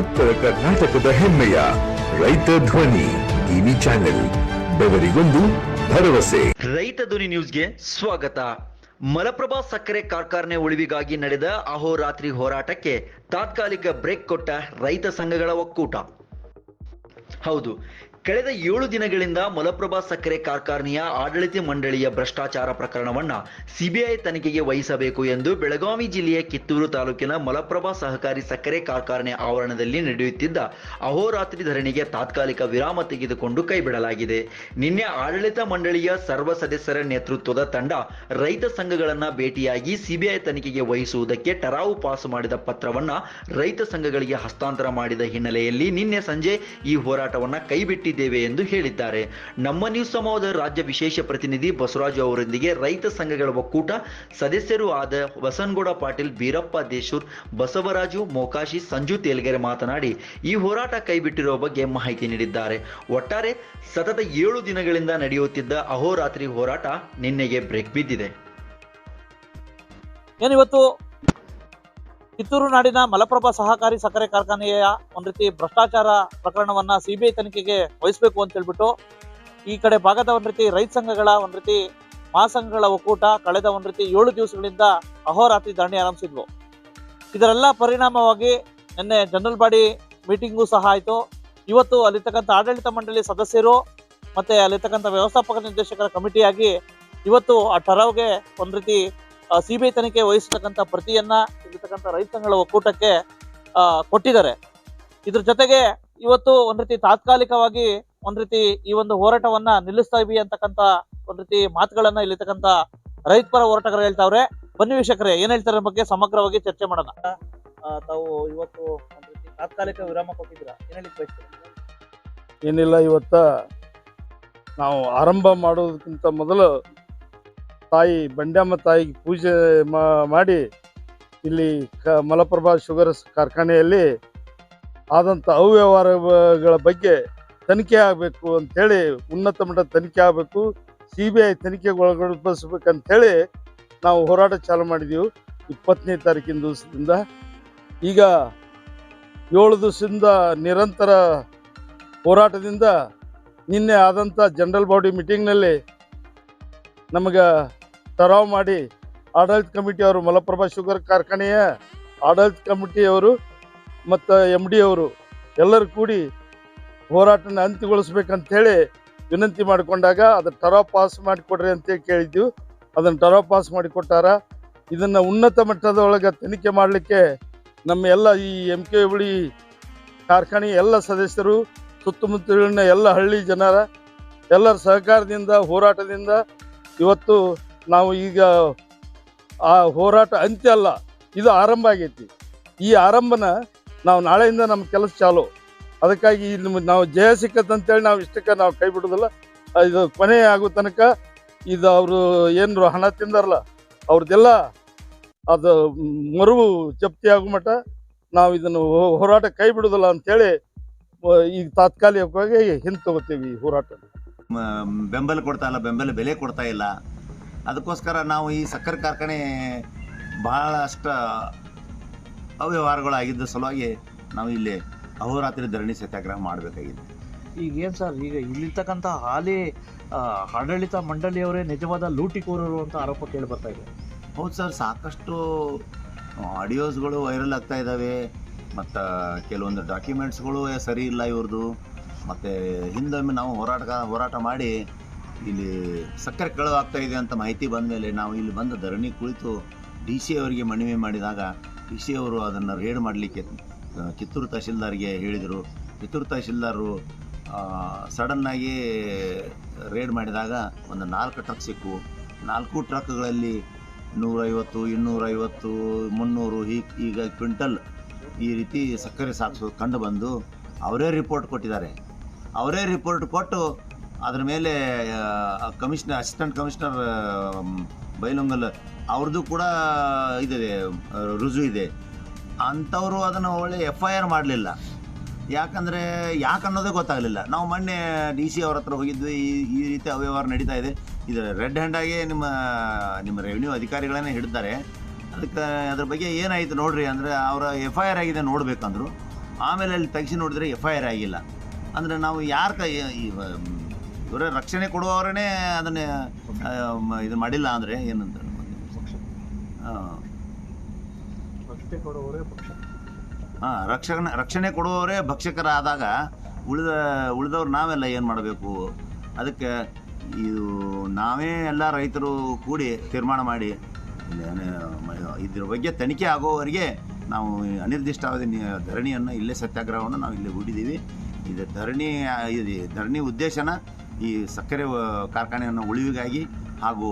ಉತ್ತರ ಕರ್ನಾಟಕದ ಹೆಮ್ಮೆಯ ರೈತ ಧ್ವನಿ ಟಿವಿ ಚಾನೆಲ್, ಬೆವರಿಗೊಂದು ಭರವಸೆ. ರೈತ ಧ್ವನಿ ನ್ಯೂಸ್ಗೆ ಸ್ವಾಗತ. ಮಲಪ್ರಭಾ ಸಕ್ಕರೆ ಕಾರ್ಖಾನೆ ಉಳಿವಿಗಾಗಿ ನಡೆದ ಅಹೋರಾತ್ರಿ ಹೋರಾಟಕ್ಕೆ ತಾತ್ಕಾಲಿಕ ಬ್ರೇಕ್ ಕೊಟ್ಟ ರೈತ ಸಂಘಗಳ ಒಕ್ಕೂಟ. ಹೌದು ಕಳೆದ ಏಳು ದಿನಗಳಿಂದ ಮಲಪ್ರಭಾ ಸಕ್ಕರೆ ಕಾರ್ಖಾನೆಯ ಆಡಳಿತ ಮಂಡಳಿಯ ಭ್ರಷ್ಟಾಚಾರ ಪ್ರಕರಣವನ್ನ ಸಿಬಿಐ ತನಿಖೆಗೆ ವಹಿಸಬೇಕು ಎಂದು ಬೆಳಗಾವಿ ಜಿಲ್ಲೆಯ ಕಿತ್ತೂರು ತಾಲೂಕಿನ ಮಲಪ್ರಭಾ ಸಹಕಾರಿ ಸಕ್ಕರೆ ಕಾರ್ಖಾನೆ ಆವರಣದಲ್ಲಿ ನಡೆಯುತ್ತಿದ್ದ ಅಹೋರಾತ್ರಿ ಧರಣಿಗೆ ತಾತ್ಕಾಲಿಕ ವಿರಾಮ ತೆಗೆದುಕೊಂಡು ಕೈಬಿಡಲಾಗಿದೆ. ನಿನ್ನೆ ಆಡಳಿತ ಮಂಡಳಿಯ ಸರ್ವ ಸದಸ್ಯರ ನೇತೃತ್ವದ ತಂಡ ರೈತ ಸಂಘಗಳನ್ನ ಭೇಟಿಯಾಗಿ ಸಿಬಿಐ ತನಿಖೆಗೆ ವಹಿಸುವುದಕ್ಕೆ ಟರಾವು ಪಾಸು ಮಾಡಿದ ಪತ್ರವನ್ನ ರೈತ ಸಂಘಗಳಿಗೆ ಹಸ್ತಾಂತರ ಮಾಡಿದ ಹಿನ್ನೆಲೆಯಲ್ಲಿ ನಿನ್ನೆ ಸಂಜೆ ಈ ಹೋರಾಟವನ್ನು ಹೋರಾಟವನ್ನ ಕೈಬಿಟ್ಟಿದ್ದೇವೆ ಎಂದು ಹೇಳಿದ್ದಾರೆ. ನಮ್ಮ ನ್ಯೂಸ್ ಸಮೂಹದ ರಾಜ್ಯ ವಿಶೇಷ ಪ್ರತಿನಿಧಿ ಬಸವರಾಜು ಅವರೊಂದಿಗೆ ರೈತ ಸಂಘಗಳ ಒಕ್ಕೂಟ, ಸದಸ್ಯರು ಆದ ಬಸನಗೌಡ ಪಾಟೀಲ್ ಬೀರಪ್ಪ ದೇಶೂರ್, ಬಸವರಾಜು, ಮೋಕಾಶಿ, ಸಂಜು ತೇಲ್ಗೆರೆ ಮಾತನಾಡಿ ಈ ಹೋರಾಟ ಕೈಬಿಟ್ಟಿರುವ ಬಗ್ಗೆ ಮಾಹಿತಿ ನೀಡಿದ್ದಾರೆ. ಒಟ್ಟಾರೆ ಸತತ ಏಳು ದಿನಗಳಿಂದ ನಡೆಯುತ್ತಿದ್ದ ಅಹೋರಾತ್ರಿ ಹೋರಾಟ ನಿನ್ನೆಗೆ ಬ್ರೇಕ್ ಬಿದ್ದಿದೆ. ಏನಿವತ್ತು ಕಿತ್ತೂರು ನಾಡಿನ ಮಲಪ್ರಭಾ ಸಹಕಾರಿ ಸಕ್ಕರೆ ಕಾರ್ಖಾನೆಯ ಒಂದ್ ರೀತಿ ಭ್ರಷ್ಟಾಚಾರ ಪ್ರಕರಣವನ್ನ ಸಿಬಿಐ ತನಿಖೆಗೆ ವಹಿಸಬೇಕು ಅಂತ ಹೇಳ್ಬಿಟ್ಟು ಈ ಕಡೆ ಭಾಗದ ಒಂದ್ ರೀತಿ ರೈತ ಸಂಘಗಳ ಒಂದ್ ರೀತಿ ಮಹಾಸಂಘಗಳ ಒಕ್ಕೂಟ ಕಳೆದ ಒಂದ್ ರೀತಿ ಏಳು ದಿವಸಗಳಿಂದ ಅಹೋರಾತ್ರಿ ಧರಣಿ ಆರಂಭಿಸಿದ್ವು. ಇದರೆಲ್ಲ ಪರಿಣಾಮವಾಗಿ ನಿನ್ನೆ ಜನರಲ್ ಬಾಡಿ ಮೀಟಿಂಗು ಸಹ ಆಯಿತು. ಇವತ್ತು ಅಲ್ಲಿರ್ತಕ್ಕಂಥ ಆಡಳಿತ ಮಂಡಳಿ ಸದಸ್ಯರು ಮತ್ತೆ ಅಲ್ಲಿರ್ತಕ್ಕಂಥ ವ್ಯವಸ್ಥಾಪಕ ನಿರ್ದೇಶಕರ ಕಮಿಟಿಯಾಗಿ ಇವತ್ತು ಆ ಟರಾವ್ಗೆ ಒಂದ್ ರೀತಿ ಸಿಬಿಐ ತನಿಖೆ ವಹಿಸತಕ್ಕಂಥ ಪ್ರತಿಯನ್ನ ಇರತಕ್ಕಂಥ ರೈತ ಸಂಘಗಳ ಒಕ್ಕೂಟಕ್ಕೆ ಕೊಟ್ಟಿದ್ದಾರೆ. ಇದ್ರ ಜೊತೆಗೆ ಇವತ್ತು ಒಂದ್ ರೀತಿ ತಾತ್ಕಾಲಿಕವಾಗಿ ಒಂದ್ ರೀತಿ ಈ ಒಂದು ಹೋರಾಟವನ್ನ ನಿಲ್ಲಿಸ್ತಾ ಇವಿ ಅಂತಕ್ಕಂಥ ಒಂದ್ ರೀತಿ ಮಾತುಗಳನ್ನ ಇಲ್ಲಿರ್ತಕ್ಕಂಥ ರೈತ ಪರ ಹೋರಾಟಗಾರರು ಹೇಳ್ತಾವ್ರೆ. ಬನ್ನಿ ವೀಕ್ಷಕರೇ ಏನ್ ಹೇಳ್ತಾರೆ ಬಗ್ಗೆ ಸಮಗ್ರವಾಗಿ ಚರ್ಚೆ ಮಾಡೋಣ. ತಾವು ಇವತ್ತು ಒಂದ್ ರೀತಿ ತಾತ್ಕಾಲಿಕ ವಿರಾಮ ಕೊಟ್ಟಿದ್ದೀರಾ? ಏನ್ ಹೇಳಿಕ್ ಬಯಸ್ತೀರಾ? ಏನಿಲ್ಲ ಇವತ್ತ ನಾವು ಆರಂಭ ಮಾಡೋದಕ್ಕಿಂತ ಮೊದಲು ತಾಯಿ ಬಂಡ್ಯಮ್ಮ ತಾಯಿಗೆ ಪೂಜೆ ಮಾಡಿ ಇಲ್ಲಿ ಕ, ಮಲಪ್ರಭಾ ಶುಗರ್ಸ್ ಕಾರ್ಖಾನೆಯಲ್ಲಿ ಆದಂಥ ಅವ್ಯವಹಾರಗಳ ಬಗ್ಗೆ ತನಿಖೆ ಆಗಬೇಕು ಅಂಥೇಳಿ, ಉನ್ನತ ಮಟ್ಟದ ತನಿಖೆ ಆಗಬೇಕು, ಸಿ ಬಿ ಐ ತನಿಖೆಗೆ ಒಳಗೊಳಿಸ್ಬೇಕಂತೇಳಿ ನಾವು ಹೋರಾಟ ಚಾಲು ಮಾಡಿದ್ದೀವಿ ಇಪ್ಪತ್ತನೇ ತಾರೀಕಿನ ದಿವಸದಿಂದ. ಈಗ ಏಳು ದಿವಸದಿಂದ ನಿರಂತರ ಹೋರಾಟದಿಂದ ನಿನ್ನೆ ಆದಂಥ ಜನರಲ್ ಬಾಡಿ ಮೀಟಿಂಗ್ನಲ್ಲಿ ನಮಗೆ ಟರಾವ್ ಮಾಡಿ ಆಡಳಿತ ಕಮಿಟಿಯವರು, ಮಲಪ್ರಭಾ ಶುಗರ್ ಕಾರ್ಖಾನೆಯ ಆಡಳಿತ ಕಮಿಟಿಯವರು ಮತ್ತು ಎಂ ಡಿ ಅವರು ಎಲ್ಲರೂ ಕೂಡಿ ಹೋರಾಟನ ಅಂತ್ಯಗೊಳಿಸ್ಬೇಕಂತೇಳಿ ವಿನಂತಿ ಮಾಡಿಕೊಂಡಾಗ ಅದು ಟರಾವ್ ಪಾಸ್ ಮಾಡಿಕೊಡ್ರಿ ಅಂತೇಳಿ ಕೇಳಿದ್ವಿ. ಅದನ್ನು ಟರಾವ್ ಪಾಸ್ ಮಾಡಿಕೊಟ್ಟಾರ ಇದನ್ನು ಉನ್ನತ ಮಟ್ಟದೊಳಗೆ ತನಿಖೆ ಮಾಡಲಿಕ್ಕೆ ನಮ್ಮ ಎಲ್ಲ ಈ ಎಂ ಕೆ ಹುಳಿ ಕಾರ್ಖಾನೆ ಎಲ್ಲ ಸದಸ್ಯರು, ಸುತ್ತಮುತ್ತಲಿನ ಎಲ್ಲ ಹಳ್ಳಿ ಜನರ ಎಲ್ಲರ ಸಹಕಾರದಿಂದ, ಹೋರಾಟದಿಂದ ಇವತ್ತು ನಾವು ಈಗ ಆ ಹೋರಾಟ ಅಂತ್ಯ ಅಲ್ಲ, ಇದು ಆರಂಭ ಆಗೈತಿ. ಈ ಆರಂಭನ ನಾವು ನಾಳೆಯಿಂದ ನಮ್ಮ ಕೆಲಸ ಚಾಲು. ಅದಕ್ಕಾಗಿ ಮ- ನಾವು ಜಯ ಸಿಕ್ಕತ್ತಂತೇಳಿ ನಾವು ಇಷ್ಟಕ್ಕೆ ನಾವು ಕೈ ಬಿಡೋದಿಲ್ಲ. ಇದು ಕೊನೆ ಆಗೋ ತನಕ ಇದು ಅವರು ಏನು ಹಣ ತಿಂದಾರಲ್ಲ ಅವ್ರದ್ದೆಲ್ಲ ಅದು ಮರುವು ಜಪ್ತಿ ಆಗೋ ಮಟ್ಟ ನಾವು ಇದನ್ನು ಹೋರಾಟ ಕೈ ಬಿಡೋದಿಲ್ಲ ಅಂತೇಳಿ ಈಗ ತಾತ್ಕಾಲಿಕವಾಗಿ ಹಿಂತಗೋತೀವಿ ಈ ಹೋರಾಟ. ಬೆಂಬಲ ಕೊಡ್ತಾ ಇಲ್ಲ, ಬೆಂಬಲ ಬೆಲೆ ಕೊಡ್ತಾ ಇಲ್ಲ. ಅದಕ್ಕೋಸ್ಕರ ನಾವು ಈ ಸಕ್ಕರೆ ಕಾರ್ಖಾನೆ ಬಹಳಷ್ಟು ಅವ್ಯವಹಾರಗಳಾಗಿದ್ದ ಸಲುವಾಗಿ ನಾವು ಇಲ್ಲಿ ಅಹೋರಾತ್ರಿ ಧರಣಿ ಸತ್ಯಾಗ್ರಹ ಮಾಡಬೇಕಾಗಿದೆ. ಈಗ ಏನು ಸರ್ ಈಗ ಇಲ್ಲಿರ್ತಕ್ಕಂಥ ಹಾಲಿ ಆಡಳಿತ ಮಂಡಳಿಯವರೇ ನಿಜವಾದ ಲೂಟಿಕೋರರು ಅಂತ ಆರೋಪ ಕೇಳಿ ಬರ್ತಾ ಇದೆ. ಹೌದು ಸರ್ ಸಾಕಷ್ಟು ಆಡಿಯೋಸ್ಗಳು ವೈರಲ್ ಆಗ್ತಾ ಇದ್ದಾವೆ ಮತ್ತು ಕೆಲವೊಂದು ಡಾಕ್ಯುಮೆಂಟ್ಸ್ಗಳು ಸರಿ ಇಲ್ಲ ಇವ್ರದ್ದು ಮತ್ತು ಹಿಂದೊಮ್ಮೆ ನಾವು ಹೋರಾಟ ಹೋರಾಟ ಮಾಡಿ ಇಲ್ಲಿ ಸಕ್ಕರೆ ಕಳುವು ಇದೆ ಅಂತ ಮಾಹಿತಿ ಬಂದ ಮೇಲೆ ನಾವು ಇಲ್ಲಿ ಬಂದು ಧರಣಿ ಕುಳಿತು ಡಿ ಸಿ ಅವರಿಗೆ ಮನವಿ ಮಾಡಿದಾಗ ಡಿ ಸಿ ಅವರು ಅದನ್ನು ರೇಡ್ ಮಾಡಲಿಕ್ಕೆ ಕಿತ್ತೂರು ತಹಶೀಲ್ದಾರ್ಗೆ ಹೇಳಿದರು. ಕಿತ್ತೂರು ತಹಶೀಲ್ದಾರರು ಸಡನ್ನಾಗಿ ರೇಡ್ ಮಾಡಿದಾಗ ಒಂದು ನಾಲ್ಕು ಟ್ರಕ್ ಸಿಕ್ಕು. ನಾಲ್ಕು ಟ್ರಕ್ಗಳಲ್ಲಿ ನೂರೈವತ್ತು, ಇನ್ನೂರೈವತ್ತು, ಮುನ್ನೂರು ಹೀಗೆ ಈಗ ಕ್ವಿಂಟಲ್ ಈ ರೀತಿ ಸಕ್ಕರೆ ಸಾಗಿಸೋದು ಕಂಡು ಬಂದು ಅವರೇ ರಿಪೋರ್ಟ್ ಕೊಟ್ಟಿದ್ದಾರೆ. ಅವರೇ ರಿಪೋರ್ಟ್ ಕೊಟ್ಟು ಅದ್ರ ಮೇಲೆ ಕಮಿಷನರ್, ಅಸಿಸ್ಟೆಂಟ್ ಕಮಿಷನರ್ ಬೈಲೊಂಗಲ್ ಅವ್ರದ್ದು ಕೂಡ ಇದೆ ರುಜು ಇದೆ. ಅಂಥವರು ಅದನ್ನು ಒಳ್ಳೆ ಎಫ್ ಐ ಆರ್ ಮಾಡಲಿಲ್ಲ. ಯಾಕಂದರೆ ಯಾಕೆ ಅನ್ನೋದೇ ಗೊತ್ತಾಗಲಿಲ್ಲ. ನಾವು ಮೊನ್ನೆ ಡಿ ಸಿ ಅವ್ರ ಹತ್ರ ಹೋಗಿದ್ವಿ, ಈ ಈ ರೀತಿ ಅವ್ಯವಹಾರ ನಡೀತಾ ಇದೆ. ಇದು ರೆಡ್ ಹ್ಯಾಂಡಾಗಿ ನಿಮ್ಮ ನಿಮ್ಮ ರೆವಿನ್ಯೂ ಅಧಿಕಾರಿಗಳನ್ನೇ ಹಿಡ್ತಾರೆ. ಅದಕ್ಕೆ ಅದ್ರ ಬಗ್ಗೆ ಏನಾಯಿತು ನೋಡ್ರಿ ಅಂದರೆ, ಅವರ ಎಫ್ ಐ ಆರ್ ಆಗಿದೆ ನೋಡಬೇಕಂದ್ರು. ಆಮೇಲೆ ಅಲ್ಲಿ ತೆಗಿಸಿ ನೋಡಿದ್ರೆ ಎಫ್ ಐ ಆರ್ ಆಗಿಲ್ಲ. ಅಂದರೆ ನಾವು ಯಾರ ಕೈ ಇವರ ರಕ್ಷಣೆ ಕೊಡುವವರೇ ಅದನ್ನೇ ಇದು ಮಾಡಿಲ್ಲ ಅಂದರೆ ಏನಂತ ಹಾಂ. ಹಾಂ ರಕ್ಷಣೆ ರಕ್ಷಣೆ ಕೊಡುವವರೇ ಭಕ್ಷಕರಾದಾಗ ಉಳಿದ ಉಳಿದವ್ರು ನಾವೆಲ್ಲ ಏನು ಮಾಡಬೇಕು? ಅದಕ್ಕೆ ಇದು ನಾವೇ ಎಲ್ಲ ರೈತರು ಕೂಡಿ ತೀರ್ಮಾನ ಮಾಡಿ ಇದ್ರ ಬಗ್ಗೆ ತನಿಖೆ ಆಗೋವರೆಗೆ ನಾವು ಅನಿರ್ದಿಷ್ಟಾವಧಿ ಅವಧಿ ಧರಣಿಯನ್ನು ಇಲ್ಲೇ ಸತ್ಯಾಗ್ರಹವನ್ನು ನಾವು ಇಲ್ಲಿ ಹೂಡಿದ್ದೀವಿ. ಇದು ಧರಣಿ ಇದು ಧರಣಿ ಉದ್ದೇಶನ ಈ ಸಕ್ಕರೆ ಕಾರ್ಖಾನೆಯನ್ನು ಉಳಿವಿಗಾಗಿ ಹಾಗೂ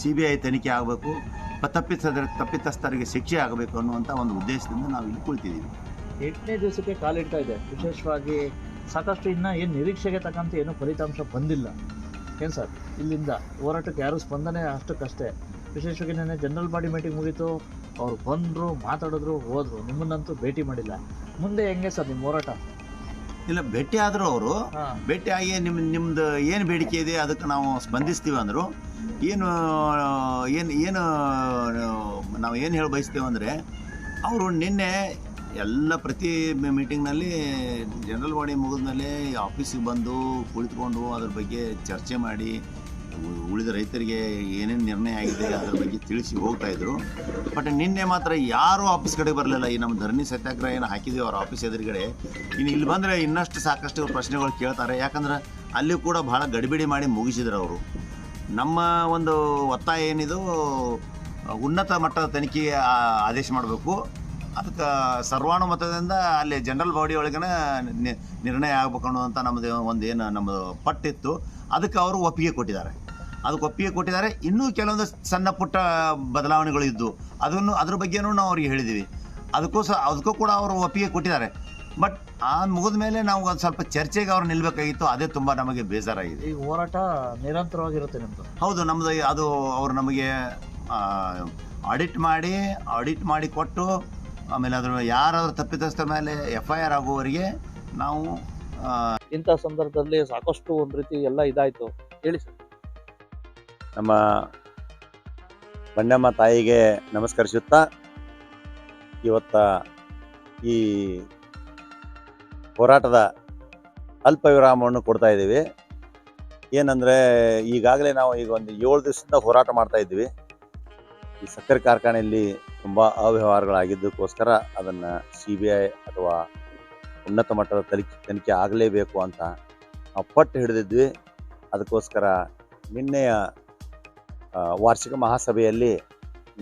ಸಿ ಬಿ ಐ ತನಿಖೆ ಆಗಬೇಕು, ತಪ್ಪಿತಸ್ಥರ, ತಪ್ಪಿತಸ್ಥರಿಗೆ ಶಿಕ್ಷೆ ಆಗಬೇಕು ಅನ್ನುವಂಥ ಒಂದು ಉದ್ದೇಶದಿಂದ ನಾವು ಇಲ್ಲಿ ಕುಳಿತಿದ್ದೀವಿ. ಎಂಟನೇ ದಿವಸಕ್ಕೆ ಕಾಲಿಡ್ತಾ ಇದೆ. ವಿಶೇಷವಾಗಿ ಸಾಕಷ್ಟು ಇನ್ನೂ ಏನು ನಿರೀಕ್ಷೆಗೆ ತಕ್ಕಂತೆ ಏನು ಫಲಿತಾಂಶ ಬಂದಿಲ್ಲ. ಏನು ಸರ್? ಇಲ್ಲಿಂದ ಹೋರಾಟಕ್ಕೆ ಯಾರು ಸ್ಪಂದನೆ ಅಷ್ಟಕ್ಕಷ್ಟೇ. ವಿಶೇಷವಾಗಿ ನೆನೆ ಜನರಲ್ ಬಾಡಿ ಮೀಟಿಂಗ್ ಮುಗೀತು. ಅವರು ಬಂದರು, ಮಾತಾಡಿದ್ರು, ಹೋದರು. ನಿಮ್ಮನ್ನಂತೂ ಭೇಟಿ ಮಾಡಿಲ್ಲ. ಮುಂದೆ ಹೆಂಗೆ ಸರ್ ನಿಮ್ಮ ಹೋರಾಟ? ಇಲ್ಲ ಭೇಟಿ ಆದರೂ ಅವರು. ಭೇಟಿ ಭೇಟಿಯಾಗಿ ನಿಮ್ಮ ನಿಮ್ಮದು ಏನು ಬೇಡಿಕೆ ಇದೆ ಅದಕ್ಕೆ ನಾವು ಸ್ಪಂದಿಸ್ತೀವಿ ಅಂದರು. ಏನು ಏನು ಏನು ನಾವು ಏನು ಹೇಳಿ ಬಯಸ್ತೇವೆ ಅಂದರೆ ಅವರು ನಿನ್ನೆ ಎಲ್ಲ ಪ್ರತಿ ಮೀಟಿಂಗ್ನಲ್ಲಿ ಜನರಲ್ ಬಾಡಿ ಮುಗಿದ್ಮೇಲೆ ಆಫೀಸಿಗೆ ಬಂದು ಕುಳಿತುಕೊಂಡು ಅದ್ರ ಬಗ್ಗೆ ಚರ್ಚೆ ಮಾಡಿ ಉಳಿದ ರೈತರಿಗೆ ಏನೇನು ನಿರ್ಣಯ ಆಗಿದೆ ಅದ್ರ ಬಗ್ಗೆ ತಿಳಿಸಿ ಹೋಗ್ತಾ ಇದ್ರು. ಬಟ್ ನಿನ್ನೆ ಮಾತ್ರ ಯಾರೂ ಆಫೀಸ್ ಕಡೆ ಬರಲಿಲ್ಲ. ಈ ನಮ್ಮ ಧರಣಿ ಸತ್ಯಾಗ್ರಹ ಏನು ಹಾಕಿದ್ವಿ ಅವ್ರ ಆಫೀಸ್ ಎದುರುಗಡೆ. ಇನ್ನು ಇಲ್ಲಿ ಬಂದರೆ ಇನ್ನಷ್ಟು ಸಾಕಷ್ಟು ಪ್ರಶ್ನೆಗಳು ಕೇಳ್ತಾರೆ. ಯಾಕಂದ್ರೆ ಅಲ್ಲಿ ಕೂಡ ಭಾಳ ಗಡಿಬಿಡಿ ಮಾಡಿ ಮುಗಿಸಿದ್ರು ಅವರು. ನಮ್ಮ ಒಂದು ಒತ್ತಾಯ ಏನಿದು? ಉನ್ನತ ಮಟ್ಟದ ತನಿಖೆಗೆ ಆದೇಶ ಮಾಡಬೇಕು. ಅದಕ್ಕೆ ಸರ್ವಾನುಮತದಿಂದ ಅಲ್ಲಿ ಜನರಲ್ ಬಾಡಿ ಒಳಗನ ನಿರ್ಣಯ ಆಗ್ಬೇಕು ಅಂತ ನಮ್ಮದು ಒಂದು ಏನು ನಮ್ಮದು ಪಟ್ಟಿತ್ತು. ಅದಕ್ಕೆ ಅವರು ಒಪ್ಪಿಗೆ ಕೊಟ್ಟಿದ್ದಾರೆ. ಅದಕ್ಕೆ ಒಪ್ಪಿಗೆ ಕೊಟ್ಟಿದ್ದಾರೆ. ಇನ್ನೂ ಕೆಲವೊಂದು ಸಣ್ಣ ಪುಟ್ಟ ಬದಲಾವಣೆಗಳು ಇದ್ದು ಅದನ್ನು ಅದ್ರ ಬಗ್ಗೆನೂ ನಾವು ಅವ್ರಿಗೆ ಹೇಳಿದ್ದೀವಿ. ಅದಕ್ಕೂ ಸಹ ಅದಕ್ಕೂ ಕೂಡ ಅವರು ಒಪ್ಪಿಗೆ ಕೊಟ್ಟಿದ್ದಾರೆ. ಬಟ್ ಆ ಮುಗಿದ ಮೇಲೆ ನಾವು ಒಂದು ಸ್ವಲ್ಪ ಚರ್ಚೆಗೆ ಅವ್ರು ನಿಲ್ಬೇಕಾಗಿತ್ತು. ಅದೇ ತುಂಬ ನಮಗೆ ಬೇಜಾರಾಗಿದೆ. ಈ ಹೋರಾಟ ನಿರಂತರವಾಗಿರುತ್ತೆ ನಿಮ್ಮದು ಹೌದು ನಮ್ಮದು ಅದು ಅವರು ನಮಗೆ ಆಡಿಟ್ ಮಾಡಿ ಆಡಿಟ್ ಮಾಡಿ ಕೊಟ್ಟು ಆಮೇಲೆ ಅದ್ರ ಯಾರಾದ್ರೂ ತಪ್ಪಿತಸ್ಥ ಮೇಲೆ ಎಫ್ ಐ ಆರ್ ಆಗುವವರಿಗೆ ನಾವು ಇಂಥ ಸಂದರ್ಭದಲ್ಲಿ ಸಾಕಷ್ಟು ಒಂದು ರೀತಿ ಎಲ್ಲ ಇದಾಯಿತು. ಹೇಳಿ ಸರ್. ನಮ್ಮ ಬಣ್ಣಮ್ಮ ತಾಯಿಗೆ ನಮಸ್ಕರಿಸುತ್ತಾ ಇವತ್ತ ಈ ಹೋರಾಟದ ಅಲ್ಪ ವಿರಾಮವನ್ನು ಕೊಡ್ತಾ ಇದ್ದೀವಿ. ಏನಂದರೆ, ಈಗಾಗಲೇ ನಾವು ಈಗ ಒಂದು ಏಳು ದಿವಸದಿಂದ ಹೋರಾಟ ಮಾಡ್ತಾ ಇದ್ದೀವಿ. ಈ ಸಕ್ಕರೆ ಕಾರ್ಖಾನೆಯಲ್ಲಿ ತುಂಬ ಅವ್ಯವಹಾರಗಳಾಗಿದ್ದಕ್ಕೋಸ್ಕರ ಅದನ್ನು ಸಿ ಬಿ ಐ ಅಥವಾ ಉನ್ನತ ಮಟ್ಟದ ತನಿಖೆ ತನಿಖೆ ಆಗಲೇಬೇಕು ಅಂತ ನಾವು ಪಟ್ಟು ಹಿಡಿದಿದ್ವಿ. ಅದಕ್ಕೋಸ್ಕರ ನಿನ್ನೆಯ ವಾರ್ಷಿಕ ಮಹಾಸಭೆಯಲ್ಲಿ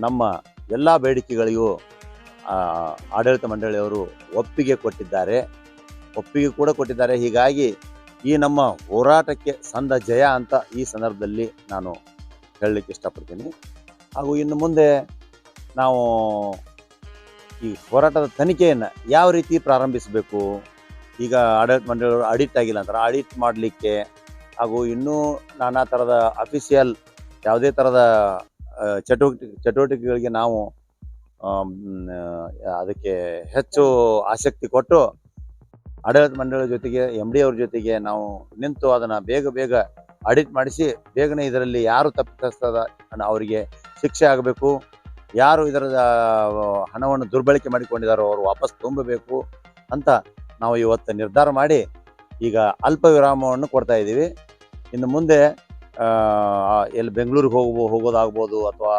ನಮ್ಮ ಎಲ್ಲ ಬೇಡಿಕೆಗಳಿಗೂ ಆಡಳಿತ ಮಂಡಳಿಯವರು ಒಪ್ಪಿಗೆ ಕೊಟ್ಟಿದ್ದಾರೆ. ಒಪ್ಪಿಗೆ ಕೂಡ ಕೊಟ್ಟಿದ್ದಾರೆ. ಹೀಗಾಗಿ ಈ ನಮ್ಮ ಹೋರಾಟಕ್ಕೆ ಸಂದ ಜಯ ಅಂತ ಈ ಸಂದರ್ಭದಲ್ಲಿ ನಾನು ಹೇಳಲಿಕ್ಕೆ ಇಷ್ಟಪಡ್ತೀನಿ. ಹಾಗೂ ಇನ್ನು ಮುಂದೆ ನಾವು ಈ ಹೋರಾಟದ ತನಿಖೆಯನ್ನು ಯಾವ ರೀತಿ ಪ್ರಾರಂಭಿಸಬೇಕು? ಈಗ ಆಡಳಿತ ಮಂಡಳಿಯವರು ಆಡಿಟ್ ಆಗಿಲ್ಲ ಅಂತಾರೆ. ಆಡಿಟ್ ಮಾಡಲಿಕ್ಕೆ ಹಾಗೂ ಇನ್ನೂ ನಾನಾ ಥರದ ಅಫಿಷಿಯಲ್ ಯಾವುದೇ ಥರದ ಚಟುವಟಿಕೆ, ಚಟುವಟಿಕೆಗಳಿಗೆ ನಾವು ಅದಕ್ಕೆ ಹೆಚ್ಚು ಆಸಕ್ತಿ ಕೊಟ್ಟು ಆಡಳಿತ ಮಂಡಳಿ ಜೊತೆಗೆ ಎಂ ಡಿ ಅವ್ರ ಜೊತೆಗೆ ನಾವು ನಿಂತು ಅದನ್ನು ಬೇಗ ಬೇಗ ಆಡಿಟ್ ಮಾಡಿಸಿ, ಬೇಗನೆ ಇದರಲ್ಲಿ ಯಾರು ತಪ್ಪಿಸ್ತದ ಅವರಿಗೆ ಶಿಕ್ಷೆ ಆಗಬೇಕು, ಯಾರು ಇದರ ಹಣವನ್ನು ದುರ್ಬಳಕೆ ಮಾಡಿಕೊಂಡಿದ್ದಾರೋ ಅವರು ವಾಪಸ್ ತುಂಬಬೇಕು ಅಂತ ನಾವು ಇವತ್ತು ನಿರ್ಧಾರ ಮಾಡಿ ಈಗ ಅಲ್ಪ ವಿರಾಮವನ್ನು ಕೊಡ್ತಾ ಇದ್ದೀವಿ. ಇನ್ನು ಮುಂದೆ ಎಲ್ಲಿ ಬೆಂಗಳೂರಿಗೆ ಹೋಗ್ಬೋ ಹೋಗೋದಾಗ್ಬೋದು ಅಥವಾ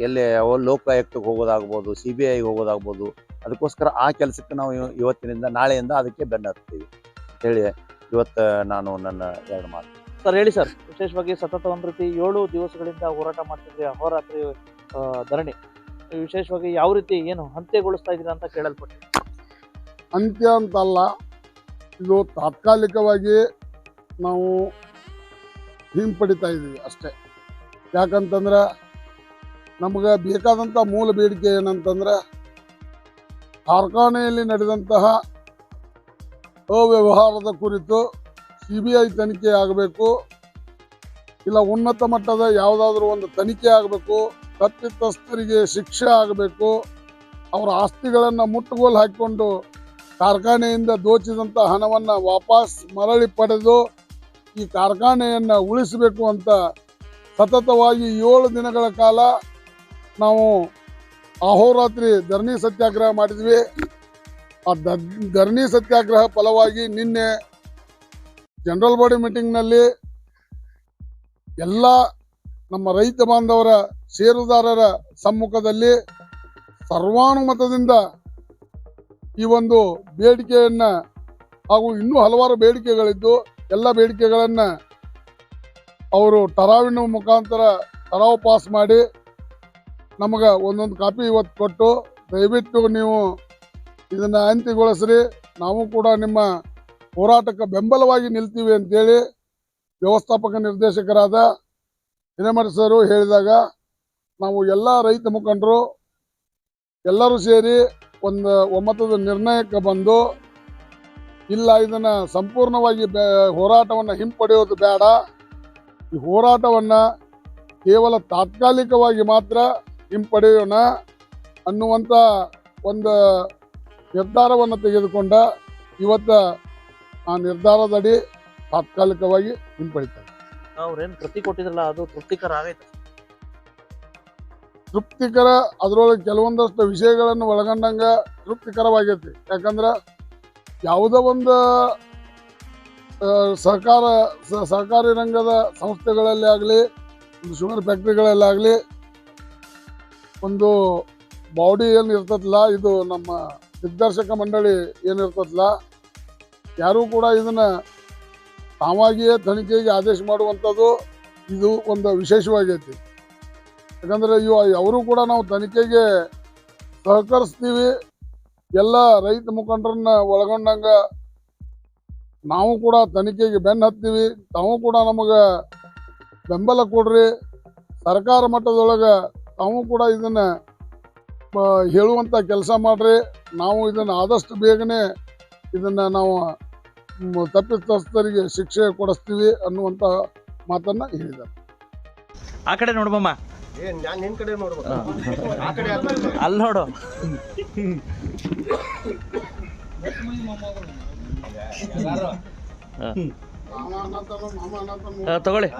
ಎಲ್ಲಿ ಲೋಕಾಯುಕ್ತಕ್ಕೆ ಹೋಗೋದಾಗ್ಬೋದು ಸಿ ಬಿ ಐಗೆ ಹೋಗೋದಾಗ್ಬೋದು ಅದಕ್ಕೋಸ್ಕರ ಆ ಕೆಲಸಕ್ಕೆ ನಾವು ಇವ- ಇವತ್ತಿನಿಂದ ನಾಳೆಯಿಂದ ಅದಕ್ಕೆ ಬೆನ್ನತ್ತೀವಿ ಹೇಳಿ ಇವತ್ತು ನಾನು ನನ್ನ ಎರಡು ಮಾತು. ಸರ್ ಹೇಳಿ ಸರ್ ವಿಶೇಷವಾಗಿ ಸತತ ಒಂದು ರೀತಿ ಏಳು ದಿವಸಗಳಿಂದ ಹೋರಾಟ ಮಾಡ್ತಿದ್ರಿ ಅಹೋರಾತ್ರಿ ಧರಣಿ. ವಿಶೇಷವಾಗಿ ಯಾವ ರೀತಿ ಏನು ಅಂತ್ಯಗೊಳಿಸ್ತಾ ಇದ್ದೀರಾ ಅಂತ ಕೇಳಲ್ಪಟ್ಟೆ ಅಂತ್ಯ ಅಂತಲ್ಲ ಇದು ತಾತ್ಕಾಲಿಕವಾಗಿ ನಾವು ಹಿಂಪಡಿತಾ ಇದ್ದೀವಿ ಅಷ್ಟೇ. ಯಾಕಂತಂದ್ರೆ ನಮಗೆ ಬೇಕಾದಂಥ ಮೂಲ ಬೇಡಿಕೆ ಏನಂತಂದ್ರೆ ಕಾರ್ಖಾನೆಯಲ್ಲಿ ನಡೆದಂತಹ ಅವ್ಯವಹಾರದ ಕುರಿತು ಸಿ ಬಿ ಐ ತನಿಖೆ ಆಗಬೇಕು, ಇಲ್ಲ ಉನ್ನತ ಮಟ್ಟದ ಯಾವುದಾದ್ರೂ ಒಂದು ತನಿಖೆ ಆಗಬೇಕು, ತಪ್ಪಿತಸ್ಥರಿಗೆ ಶಿಕ್ಷೆ ಆಗಬೇಕು, ಅವರ ಆಸ್ತಿಗಳನ್ನು ಮುಟ್ಟುಗೋಲು ಹಾಕಿಕೊಂಡು ಕಾರ್ಖಾನೆಯಿಂದ ದೋಚಿದಂಥ ಹಣವನ್ನು ವಾಪಸ್ ಮರಳಿ ಪಡೆದು ಈ ಕಾರ್ಖಾನೆಯನ್ನು ಉಳಿಸಬೇಕು ಅಂತ ಸತತವಾಗಿ ಏಳು ದಿನಗಳ ಕಾಲ ನಾವು ಅಹೋರಾತ್ರಿ ಧರಣಿ ಸತ್ಯಾಗ್ರಹ ಮಾಡಿದ್ವಿ. ಆ ಧರಣಿ ಸತ್ಯಾಗ್ರಹ ಫಲವಾಗಿ ನಿನ್ನೆ ಜನರಲ್ ಬಾಡಿ ಮೀಟಿಂಗ್ನಲ್ಲಿ ಎಲ್ಲ ನಮ್ಮ ರೈತ ಬಾಂಧವರ ಷೇರುದಾರರ ಸಮ್ಮುಖದಲ್ಲಿ ಸರ್ವಾನುಮತದಿಂದ ಈ ಒಂದು ಬೇಡಿಕೆಯನ್ನು ಹಾಗೂ ಇನ್ನೂ ಹಲವಾರು ಬೇಡಿಕೆಗಳಿದ್ದು ಎಲ್ಲ ಬೇಡಿಕೆಗಳನ್ನು ಅವರು ಟರಾವಿನ ಮುಖಾಂತರ ಟರಾವ್ ಪಾಸ್ ಮಾಡಿ ನಮಗೆ ಒಂದೊಂದು ಕಾಪಿ ಇವತ್ತು ಕೊಟ್ಟು ದಯವಿಟ್ಟು ನೀವು ಇದನ್ನು ಅಂತ್ಯಗೊಳಿಸ್ರಿ. ನಾವು ಕೂಡ ನಿಮ್ಮ ಹೋರಾಟಕ್ಕೆ ಬೆಂಬಲವಾಗಿ ನಿಲ್ತೀವಿ ಅಂತೇಳಿ ವ್ಯವಸ್ಥಾಪಕ ನಿರ್ದೇಶಕರಾದ ಹಿರೇಮಠ ಸರು ಹೇಳಿದಾಗ ನಾವು ಎಲ್ಲ ರೈತ ಮುಖಂಡರು ಎಲ್ಲರೂ ಸೇರಿ ಒಂದು ಒಮ್ಮತದ ನಿರ್ಣಯಕ್ಕೆ ಬಂದು ಇಲ್ಲ ಇದನ್ನ ಸಂಪೂರ್ಣವಾಗಿ ಹೋರಾಟವನ್ನ ಹಿಂಪಡೆಯೋದು ಬೇಡ. ಈ ಹೋರಾಟವನ್ನು ಕೇವಲ ತಾತ್ಕಾಲಿಕವಾಗಿ ಮಾತ್ರ ಹಿಂಪಡೆಯೋಣ ಅನ್ನುವಂಥ ಒಂದು ನಿರ್ಧಾರವನ್ನು ತೆಗೆದುಕೊಂಡ ಇವತ್ತ ಆ ನಿರ್ಧಾರದಡಿ ತಾತ್ಕಾಲಿಕವಾಗಿ ಹಿಂಪಡಿತಾರೆ. ಅವ್ರೇನು ಕೃತಿ ಕೊಟ್ಟಿದ್ರಲ್ಲ ಅದು ತೃಪ್ತಿಕರ ಆಗೈತೆ. ತೃಪ್ತಿಕರ ಅದರೊಳಗೆ ಕೆಲವೊಂದಷ್ಟು ವಿಷಯಗಳನ್ನು ಒಳಗೊಂಡಂಗ ತೃಪ್ತಿಕರವಾಗೈತಿ. ಯಾಕಂದ್ರೆ ಯಾವುದೋ ಒಂದು ಸರ್ಕಾರ ಸರ್ಕಾರಿ ರಂಗದ ಸಂಸ್ಥೆಗಳಲ್ಲಿ ಆಗಲಿ, ಒಂದು ಶುಗರ್ ಫ್ಯಾಕ್ಟ್ರಿಗಳಲ್ಲಿ ಆಗಲಿ, ಒಂದು ಬಾಡಿ ಏನು ಇರ್ತದಲ್ಲ ಇದು ನಮ್ಮ ದಿಗ್ದರ್ಶಕ ಮಂಡಳಿ ಏನಿರ್ತದಲ್ಲ, ಯಾರೂ ಕೂಡ ಇದನ್ನು ತಾವಾಗಿಯೇ ತನಿಖೆಗೆ ಆದೇಶ ಮಾಡುವಂಥದ್ದು ಇದು ಒಂದು ವಿಶೇಷವಾಗೈತಿ. ಯಾಕಂದರೆ ಇವ, ಅವರು ಕೂಡ ನಾವು ತನಿಖೆಗೆ ಸಹಕರಿಸ್ತೀವಿ ಎಲ್ಲ ರೈತ ಮುಖಂಡರನ್ನ ಒಳಗೊಂಡಂಗ ನಾವು ಕೂಡ ತನಿಖೆಗೆ ಬೆನ್ನು ಹತ್ತೀವಿ. ತಾವು ಕೂಡ ನಮಗೆ ಬೆಂಬಲ ಕೊಡ್ರಿ. ಸರ್ಕಾರ ಮಟ್ಟದೊಳಗೆ ತಾವು ಕೂಡ ಇದನ್ನ ಹೇಳುವಂಥ ಕೆಲಸ ಮಾಡ್ರಿ. ನಾವು ಇದನ್ನ ಆದಷ್ಟು ಬೇಗನೆ ಇದನ್ನ ನಾವು ತಪ್ಪಿತಸ್ಥರಿಗೆ ಶಿಕ್ಷೆ ಕೊಡಿಸ್ತೀವಿ ಅನ್ನುವಂಥ ಮಾತನ್ನ ಹೇಳಿದ್ದಾರೆ. ಆ ಕಡೆ ನೋಡ್ಬಮ್ಮ ಅಲ್ಲಿ ನೋಡು. ಆ, ತಗೊಳ್ಳಿ.